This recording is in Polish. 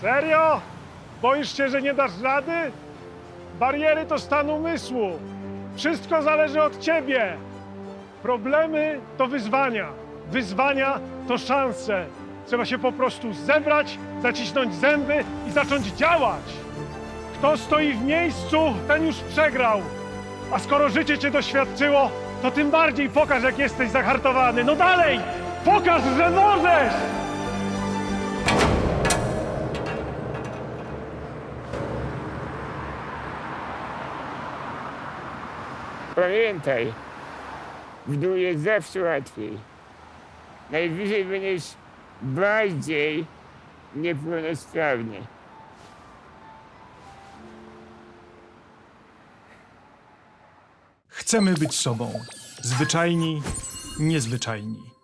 Serio? Boisz się, że nie dasz rady? Bariery to stan umysłu. Wszystko zależy od ciebie. Problemy to wyzwania. Wyzwania to szanse. Trzeba się po prostu zebrać, zacisnąć zęby i zacząć działać. Kto stoi w miejscu, ten już przegrał. A skoro życie cię doświadczyło, to tym bardziej pokaż, jak jesteś zahartowany. No dalej! Pokaż, że możesz! Pamiętaj, w dół jest zawsze łatwiej. Najwyżej będziesz bardziej niepełnosprawny. Chcemy być sobą. Zwyczajni, niezwyczajni.